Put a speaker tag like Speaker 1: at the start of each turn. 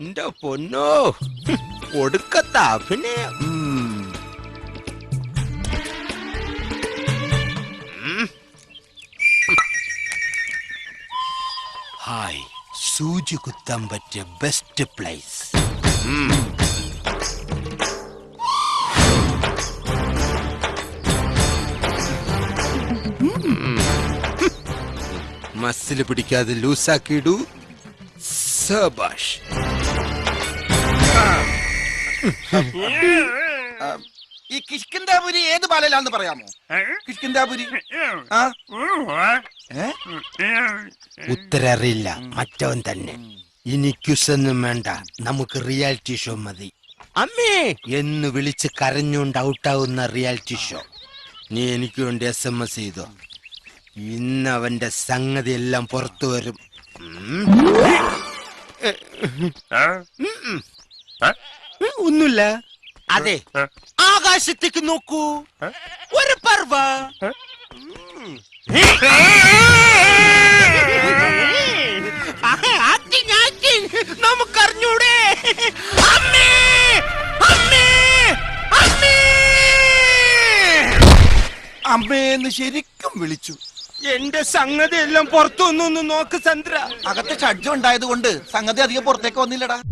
Speaker 1: എന്റെ പൊന്നോ. കൊടുക്കത്ത അഭിനയം. ഹായ് സൂചി കുത്താൻ പറ്റിയ ബെസ്റ്റ് പ്ലേസ് മസിൽ പിടിക്കാതെ ലൂസാക്കിയിടൂ. സബാഷ്.
Speaker 2: ഈ കിഷ്കിന്താപുരി ഏത് പാലയിലാന്ന് പറയാമോ? കിഷ്കിന്താപുരി ആ?
Speaker 1: ഉത്തരറിയില്ല. മറ്റവൻ തന്നെ. ഇനി ക്യുസൊന്നും വേണ്ട. നമുക്ക് റിയാലിറ്റി ഷോ മതി. അമ്മേ! എന്ന് വിളിച്ച് കരഞ്ഞുകൊണ്ട് ഔട്ടാവുന്ന റിയാലിറ്റി ഷോ. നീ എനിക്ക് വേണ്ടി എസ് എം എസ് ചെയ്തോ? ഇന്ന് അവന്റെ സംഗതി എല്ലാം പുറത്തു വരും. ഒന്നുമില്ല. അതെ. ആകാശത്തേക്ക് നോക്കൂ. ഒരു പർവ നമുക്കറിഞ്ഞൂടെ. അമ്മേ അമ്മേ അമ്മേ.
Speaker 2: അമ്മേന്ന് ശരിക്കും വിളിച്ചു.
Speaker 1: എന്റെ സംഗതി എല്ലാം പുറത്തു വന്നു നോക്ക് ചന്ദ്ര.
Speaker 2: അകത്തെ ഷഡ്ജം ഉണ്ടായത് കൊണ്ട് സംഗതി അധികം പുറത്തേക്ക് വന്നില്ലടാ.